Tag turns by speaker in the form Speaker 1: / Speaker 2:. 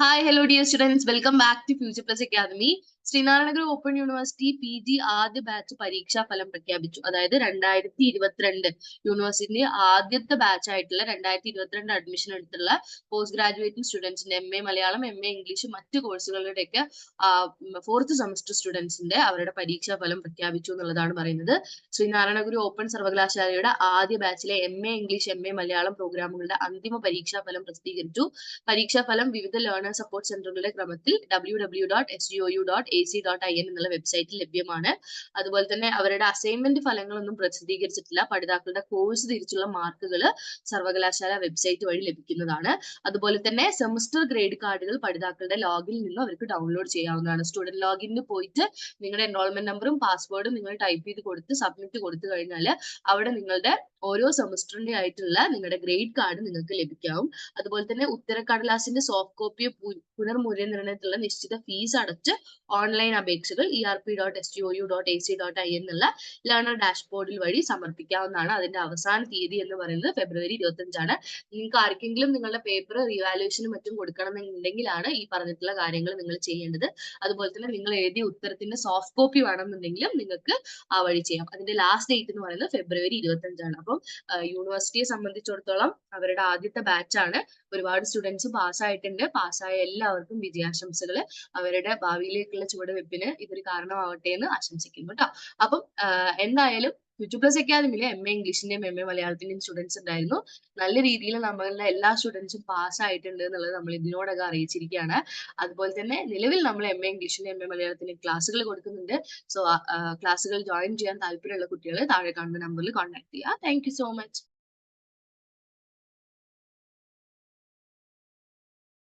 Speaker 1: Hi, hello dear students. Welcome back to Future Plus Academy. Sreenarayanaguru open university P G ആദ്യ batch പരീക്ഷാ ഫലം പ്രഖ്യാപിച്ചു. അതായത് രണ്ടായിരത്തി ഇരുപത്തിരണ്ട് യൂണിവേഴ്സിറ്റിന്റെ ആദ്യത്തെ ബാച്ച് ആയിട്ടുള്ള രണ്ടായിരത്തി ഇരുപത്തിരണ്ട് അഡ്മിഷൻ എടുത്തുള്ള post graduating സ്റ്റുഡൻസിന്റെ M A Malayalam M A English മറ്റു കോഴ്സുകളുടെയൊക്കെ ഫോർത്ത് സെമസ്റ്റർ സ്റ്റുഡൻസിന്റെ അവരുടെ പരീക്ഷാ ഫലം പ്രഖ്യാപിച്ചു എന്നുള്ളതാണ് പറയുന്നത്. ശ്രീനാരായണഗുരു ഓപ്പൺ സർവകലാശാലയുടെ ആദ്യ ബാച്ചിലെ M A English M A Malayalam പ്രോഗ്രാമുകളുടെ അന്തിമ പരീക്ഷാ ഫലം പ്രസിദ്ധീകരിച്ചു. പരീക്ഷാ ഫലം വിവിധ ലേണേഴ്സ് സപ്പോർട്ട് സെന്ററുകളുടെ ക്രമത്തിൽ W W dot S U dot A C dot I N എന്നുള്ള വെബ്സൈറ്റിൽ ലഭ്യമാണ്. അതുപോലെ തന്നെ അവരുടെ അസൈൻമെന്റ് ഫലങ്ങളൊന്നും പ്രസിദ്ധീകരിച്ചിട്ടില്ല. പഠിതാക്കളുടെ കോഴ്സ് തിരിച്ചുള്ള മാർക്കുകൾ സർവകലാശാല വെബ്സൈറ്റ് വഴി ലഭിക്കുന്നതാണ്. അതുപോലെ തന്നെ സെമസ്റ്റർ ഗ്രേഡ് കാർഡുകൾ പഠിതാക്കളുടെ ലോഗിൽ നിന്നും അവർക്ക് ഡൗൺലോഡ് ചെയ്യാവുന്നതാണ്. സ്റ്റുഡന്റ് ലോഗിനിൽ പോയിട്ട് നിങ്ങളുടെ എൻറോൾമെന്റ് നമ്പറും പാസ്വേഡും നിങ്ങൾ ടൈപ്പ് ചെയ്ത് കൊടുത്ത് സബ്മിറ്റ് കൊടുത്തു കഴിഞ്ഞാൽ അവിടെ നിങ്ങളുടെ ഓരോ സെമസ്റ്ററിന്റെ ആയിട്ടുള്ള നിങ്ങളുടെ ഗ്രേഡ് കാർഡ് നിങ്ങൾക്ക് ലഭിക്കാവും. അതുപോലെ തന്നെ ഉത്തരക്കടലാസിന്റെ സോഫ്റ്റ് കോപ്പി പുനർമൂല്യനിർണയത്തിലുള്ള നിശ്ചിത ഫീസ് അടച്ച് ഓൺലൈൻ അപേക്ഷകൾ E R P dot S T O U dot A C dot I എന്നുള്ള ലേണർ ഡാഷ്ബോർഡിൽ വഴി സമർപ്പിക്കാവുന്നതാണ്. അതിന്റെ അവസാന തീയതി എന്ന് പറയുന്നത് ഫെബ്രുവരി ഇരുപത്തഞ്ചാണ് നിങ്ങൾക്ക് ആർക്കെങ്കിലും നിങ്ങളുടെ പേപ്പർ റിവാലുവേഷനും മറ്റും കൊടുക്കണമെന്നുണ്ടെങ്കിലാണ് ഈ പറഞ്ഞിട്ടുള്ള കാര്യങ്ങൾ നിങ്ങൾ ചെയ്യേണ്ടത്. അതുപോലെ തന്നെ നിങ്ങൾ എഴുതിയ ഉത്തരത്തിന്റെ സോഫ്റ്റ് കോപ്പി വേണമെന്നുണ്ടെങ്കിലും നിങ്ങൾക്ക് ആ വഴി ചെയ്യാം. അതിന്റെ ലാസ്റ്റ് ഡേറ്റ് എന്ന് പറയുന്നത് ഫെബ്രുവരി ഇരുപത്തഞ്ചാണ് അപ്പം യൂണിവേഴ്സിറ്റിയെ സംബന്ധിച്ചിടത്തോളം അവരുടെ ആദ്യത്തെ ബാച്ചാണ് ഒരുപാട് സ്റ്റുഡൻസ് പാസ്സായിട്ടുണ്ട് പാസ്സായ എല്ലാവർക്കും വിജയാശംസകൾ അവരുടെ ഭാവിയിലേക്കുള്ള ചുവടുവെപ്പിന് ഇതൊരു കാരണമാവട്ടെ എന്ന് ആശംസിക്കുന്നു കേട്ടോ അപ്പം എന്തായാലും യൂട്യൂബ് പ്ലസ് അക്കാദമിയിലെ എം എ ഇംഗ്ലീഷിന്റെയും എം എ മലയാളത്തിന്റെയും സ്റ്റുഡൻസ് ഉണ്ടായിരുന്നു. നല്ല രീതിയിൽ നമ്മളുടെ എല്ലാ സ്റ്റുഡൻസും പാസ് ആയിട്ടുണ്ട് എന്നുള്ളത് നമ്മൾ ഇതിനോടകം അറിയിച്ചിരിക്കുകയാണ്. അതുപോലെ തന്നെ നിലവിൽ നമ്മൾ എം എ ഇംഗ്ലീഷിന്റെ എം എ മലയാളത്തിന് ക്ലാസ്സുകൾ കൊടുക്കുന്നുണ്ട്. സോ ക്ലാസ്സുകൾ ജോയിൻ ചെയ്യാൻ താല്പര്യമുള്ള കുട്ടികൾ താഴെ കാണുന്ന നമ്പറിൽ കോൺടാക്ട് ചെയ്യുക. Thank so much